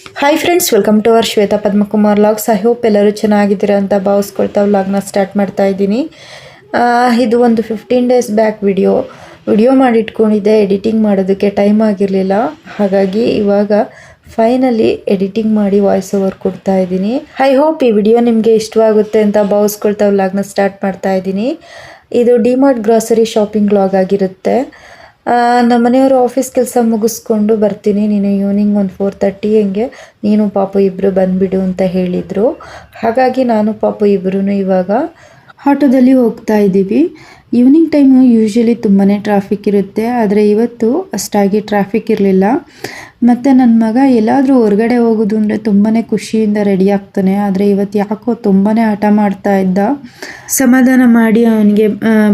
Hi friends welcome to our Shweta Padmakumar logs I hope ಎಲ್ಲರೂ ಚೆನ್ನಾಗಿದ್ದೀರಾ ಅಂತ ಭಾವಿಸ್ಕೊಳ್ತಾ ವ್ಲಾಗ್ನ ಸ್ಟಾರ್ಟ್ ಮಾಡ್ತಾ ಇದ್ದೀನಿ. ಇದು ಒಂದು fifteen days back video video ಮಾಡಿಟ್ಕೊಂಡಿದ್ದೆ editing ಮಾಡೋದಕ್ಕೆ ಟೈಮ್ ಆಗಿರಲಿಲ್ಲ. ಹಾಗಾಗಿ ಇವಾಗ ಫೈನಲಿ ಎಡಿಟಿಂಗ್ ಮಾಡಿ ವಾಯ್ಸ್ ಓವರ್ ಕೊಡ್ತಾ ಇದ್ದೀನಿ. ಐ ಹೋಪ್ ಈ ವಿಡಿಯೋ ನಿಮಗೆ ಇಷ್ಟವಾಗುತ್ತೆ ಅಂತ ಭಾವಿಸ್ಕೊಳ್ತಾ ವ್ಲಾಗ್ನ ಸ್ಟಾರ್ಟ್ ಮಾಡ್ತಾ ಇದ್ದೀನಿ. ಇದು ಡಿಮಾರ್ಟ್ ಗ್ರಾಸರಿ ಶಾಪಿಂಗ್ ಲಾಗ್ ಆಗಿರುತ್ತೆ. ನಮ್ಮ ಮನೆಯವರು ಆಫೀಸ್ ಕೆಲಸ ಮುಗಿಸ್ಕೊಂಡು ಬರ್ತೀನಿ. ನೀನು ಈವ್ನಿಂಗ್ ಒಂದು ಫೋರ್ ತರ್ಟಿ ಹಂಗೆ ನೀನು ಪಾಪು ಇಬ್ಬರು ಬಂದುಬಿಡು ಅಂತ ಹೇಳಿದರು. ಹಾಗಾಗಿ ನಾನು ಪಾಪು ಇಬ್ಬರೂ ಇವಾಗ ಆಟೋದಲ್ಲಿ ಹೋಗ್ತಾ ಇದ್ದೀವಿ. ಈವ್ನಿಂಗ್ ಟೈಮು ಯೂಶ್ವಲಿ ತುಂಬಾ ಟ್ರಾಫಿಕ್ ಇರುತ್ತೆ. ಆದರೆ ಇವತ್ತು ಅಷ್ಟಾಗಿ ಟ್ರಾಫಿಕ್ ಇರಲಿಲ್ಲ. ಮತ್ತು ನನ್ನ ಮಗ ಎಲ್ಲಾದರೂ ಹೊರಗಡೆ ಹೋಗೋದು ಅಂದರೆ ತುಂಬಾ ಖುಷಿಯಿಂದ ರೆಡಿ ಆಗ್ತಾನೆ. ಆದರೆ ಇವತ್ತು ಯಾಕೋ ತುಂಬಾ ಹಠ ಮಾಡ್ತಾ ಇದ್ದ. ಸಮಾಧಾನ ಮಾಡಿ ಅವನಿಗೆ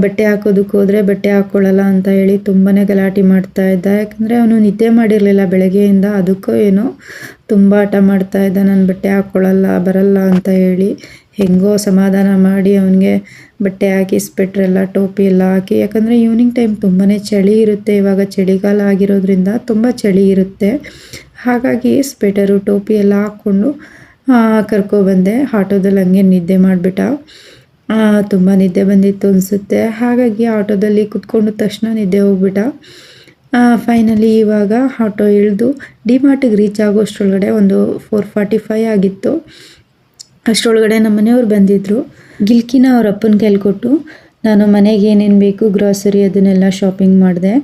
ಬಟ್ಟೆ ಹಾಕೋದಕ್ಕೆ ಹೋದರೆ ಬಟ್ಟೆ ಹಾಕ್ಕೊಳ್ಳಲ್ಲ ಅಂತ ಹೇಳಿ ತುಂಬಾ ಗಲಾಟೆ ಮಾಡ್ತಾ ಇದ್ದ. ಯಾಕಂದರೆ ಅವನು ನಿದ್ದೆ ಮಾಡಿರಲಿಲ್ಲ ಬೆಳಗ್ಗೆಯಿಂದ. ಅದಕ್ಕೂ ಏನೋ ತುಂಬ ಹಠ ಮಾಡ್ತಾ ಇದ್ದ. ನಾನು ಬಟ್ಟೆ ಹಾಕ್ಕೊಳ್ಳಲ್ಲ ಬರಲ್ಲ ಅಂತ ಹೇಳಿ ಹೆಂಗೋ ಸಮಾಧಾನ ಮಾಡಿ ಅವನಿಗೆ ಬಟ್ಟೆ ಹಾಕಿ ಸ್ವೆಟ್ರೆಲ್ಲ ಟೋಪಿ ಎಲ್ಲ ಹಾಕಿ. ಯಾಕಂದರೆ ಈವ್ನಿಂಗ್ ಟೈಮ್ ತುಂಬಾ ಚಳಿ ಇರುತ್ತೆ. ಇವಾಗ ಚಳಿಗಾಲ ಆಗಿರೋದ್ರಿಂದ ತುಂಬ ಚಳಿ ಇರುತ್ತೆ. ಹಾಗಾಗಿ ಸ್ವೆಟರು ಟೋಪಿ ಎಲ್ಲ ಹಾಕ್ಕೊಂಡು ಕರ್ಕೊಬಂದೆ ಆಟೋದಲ್ಲಿ ಹಂಗೆ ನಿದ್ದೆ ಮಾಡಿಬಿಟ್ಟ. ತುಂಬ ನಿದ್ದೆ ಬಂದಿತ್ತು ಅನಿಸುತ್ತೆ. ಹಾಗಾಗಿ ಆಟೋದಲ್ಲಿ ಕುತ್ಕೊಂಡು ತಕ್ಷಣ ನಿದ್ದೆ ಹೋಗ್ಬಿಟ್ಟ. ಫೈನಲಿ ಇವಾಗ ಆಟೋ ಇಳಿದು ಡಿಮಾರ್ಟಿಗೆ ರೀಚ್ ಆಗೋಷ್ಟರೊಳಗಡೆ ಒಂದು ಫೋರ್ ಫಾರ್ಟಿ ಫೈ ಆಗಿತ್ತು. ಅಷ್ಟರೊಳಗಡೆ ನಮ್ಮ ಮನೆಯವ್ರು ಬಂದಿದ್ದರು ಗಿಲ್ಕಿನ ಅವ್ರ ಅಪ್ಪನ ಕೈಲಿ ಕೊಟ್ಟು ನಾನು ಮನೆಗೆ ಏನೇನು ಬೇಕು ಗ್ರಾಸರಿ ಅದನ್ನೆಲ್ಲ ಶಾಪಿಂಗ್ ಮಾಡಿದೆ.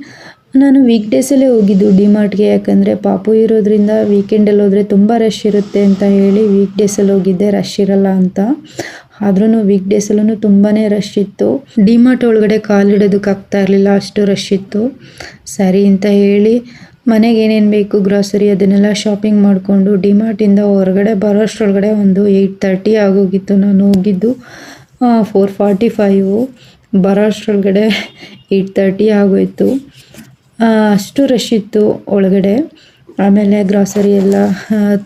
ನಾನು ವೀಕ್ ಡೇಸಲ್ಲೇ ಹೋಗಿದ್ದು ಡಿಮಾರ್ಟ್ಗೆ ಯಾಕಂದರೆ ಪಾಪು ಇರೋದ್ರಿಂದ ವೀಕೆಂಡಲ್ಲಿ ಹೋದರೆ ತುಂಬ ರಶ್ ಇರುತ್ತೆ ಅಂತ ಹೇಳಿ ವೀಕ್ ಡೇಸಲ್ಲಿ ಹೋಗಿದ್ದೆ ರಶ್ ಇರಲ್ಲ ಅಂತ. ಆದ್ರೂ ವೀಕ್ ಡೇಸಲ್ಲೂ ತುಂಬಾ ರಶ್ ಇತ್ತು. ಡಿಮಾರ್ಟ್ ಒಳಗಡೆ ಕಾಲಿಡೋದಕ್ಕೆ ಆಗ್ತಾ ಇರಲಿಲ್ಲ, ಅಷ್ಟು ರಶ್ ಇತ್ತು. ಸರಿ ಅಂತ ಹೇಳಿ ಮನೆಗೆ ಏನೇನು ಬೇಕು ಗ್ರಾಸರಿ ಅದನ್ನೆಲ್ಲ ಶಾಪಿಂಗ್ ಮಾಡಿಕೊಂಡು ಡಿಮಾರ್ಟಿಂದ ಹೊರಗಡೆ ಬರೋಷ್ಟರೊಳಗಡೆ ಒಂದು ಏಯ್ಟ್ ತರ್ಟಿ ಆಗೋಗಿತ್ತು. ನಾನು ಹೋಗಿದ್ದು ಫೋರ್ ಫಾರ್ಟಿ ಫೈವು ಬರೋಷ್ಟರೊಳಗಡೆ ಏಯ್ಟ್ ತರ್ಟಿ ಆಗೋಯ್ತು. ಅಷ್ಟು ರಶ್ ಇತ್ತು ಒಳಗಡೆ. ಆಮೇಲೆ ಗ್ರಾಸರಿ ಎಲ್ಲ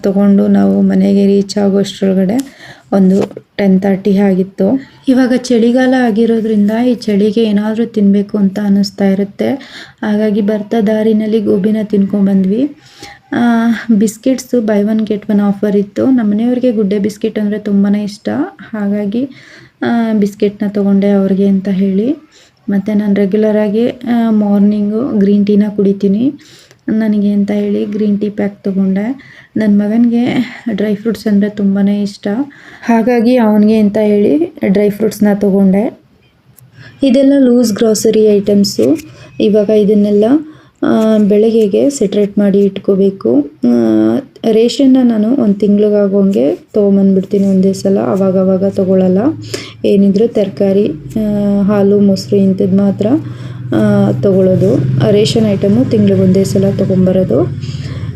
ತಗೊಂಡು ನಾವು ಮನೆಗೆ ರೀಚ್ ಆಗೋಷ್ಟರೊಳಗಡೆ. ಒಂದು ಟೆನ್ ತರ್ಟಿ ಆಗಿತ್ತು. ಇವಾಗ ಚಳಿಗಾಲ ಆಗಿರೋದ್ರಿಂದ ಈ ಚಳಿಗೆ ಏನಾದರೂ ತಿನ್ನಬೇಕು ಅಂತ ಅನ್ನಿಸ್ತಾ ಇರುತ್ತೆ. ಹಾಗಾಗಿ ಬರ್ತಾ ದಾರಿನಲ್ಲಿ ಗೋಬಿನ ತಿನ್ಕೊಂಬಂದ್ವಿ biscuits buy one get one offer ಇತ್ತು. ನಮ್ಮ ಮನೆಯವ್ರಿಗೆ ಗುಡ್ಡೆ ಬಿಸ್ಕೆಟ್ ಅಂದರೆ ತುಂಬಾ ಇಷ್ಟ. ಹಾಗಾಗಿ ಬಿಸ್ಕೆಟ್ನ ತೊಗೊಂಡೆ ಅವ್ರಿಗೆ ಅಂತ ಹೇಳಿ. ಮತ್ತು ನಾನು ರೆಗ್ಯುಲರಾಗಿ ಮಾರ್ನಿಂಗು ಗ್ರೀನ್ ಟೀನ ಕುಡಿತೀನಿ. ನನಗೆ ಅಂತ ಹೇಳಿ ಗ್ರೀನ್ ಟೀ ಪ್ಯಾಕ್ ತೊಗೊಂಡೆ. ನನ್ನ ಮಗನಿಗೆ ಡ್ರೈ ಫ್ರೂಟ್ಸ್ ಅಂದರೆ ತುಂಬಾ ಇಷ್ಟ. ಹಾಗಾಗಿ ಅವನಿಗೆ ಅಂತ ಹೇಳಿ ಡ್ರೈ ಫ್ರೂಟ್ಸ್ನ ತೊಗೊಂಡೆ. ಇದೆಲ್ಲ ಲೂಸ್ ಗ್ರಾಸರಿ ಐಟಮ್ಸು ಇವಾಗ ಇದನ್ನೆಲ್ಲ ಬೆಳಗ್ಗೆಗೆ ಸೆಟ್ರೇಟ್ ಮಾಡಿ ಇಟ್ಕೋಬೇಕು. ರೇಷನ್ನ ನಾನು ಒಂದು ತಿಂಗ್ಳಿಗಾಗೋಂಗೆ ತೊಗೊಂಬಂದ್ಬಿಡ್ತೀನಿ ಒಂದೇ ಸಲ, ಅವಾಗವಾಗ ಅವಾಗ ತೊಗೊಳಲ್ಲ. ಏನಿದ್ರು ತರಕಾರಿ ಹಾಲು, ಮೊಸರು ಇಂಥದ್ದು ಮಾತ್ರ ತಗೊಳ್ಳೋದು ರೇಷನ್ ಐಟಮು ತಿಂಗ್ಳಿಗೆ ಒಂದೇ ಸಲ ತೊಗೊಂಬರೋದು.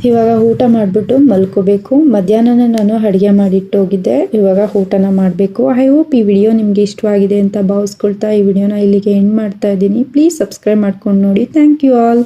ಇವಾಗ ಊಟ ಮಾಡಿಬಿಟ್ಟು ಮಲ್ಕೋಬೇಕು. ಮಧ್ಯಾಹ್ನನೇ ನಾನು ಅಡುಗೆ ಮಾಡಿಟ್ಟು ಹೋಗಿದ್ದೆ ಇವಾಗ ಊಟನ ಮಾಡಬೇಕು. ಐ ಹೋಪ್ ಈ ವಿಡಿಯೋ ನಿಮಗೆ ಇಷ್ಟವಾಗಿದೆ ಅಂತ ಭಾವಿಸ್ಕೊಳ್ತಾ ಈ ವಿಡಿಯೋನ ಇಲ್ಲಿಗೆ ಎಂಡ್ ಮಾಡ್ತಾ ಇದ್ದೀನಿ. ಪ್ಲೀಸ್ ಸಬ್ಸ್ಕ್ರೈಬ್ ಮಾಡ್ಕೊಂಡು ನೋಡಿ. Thank you all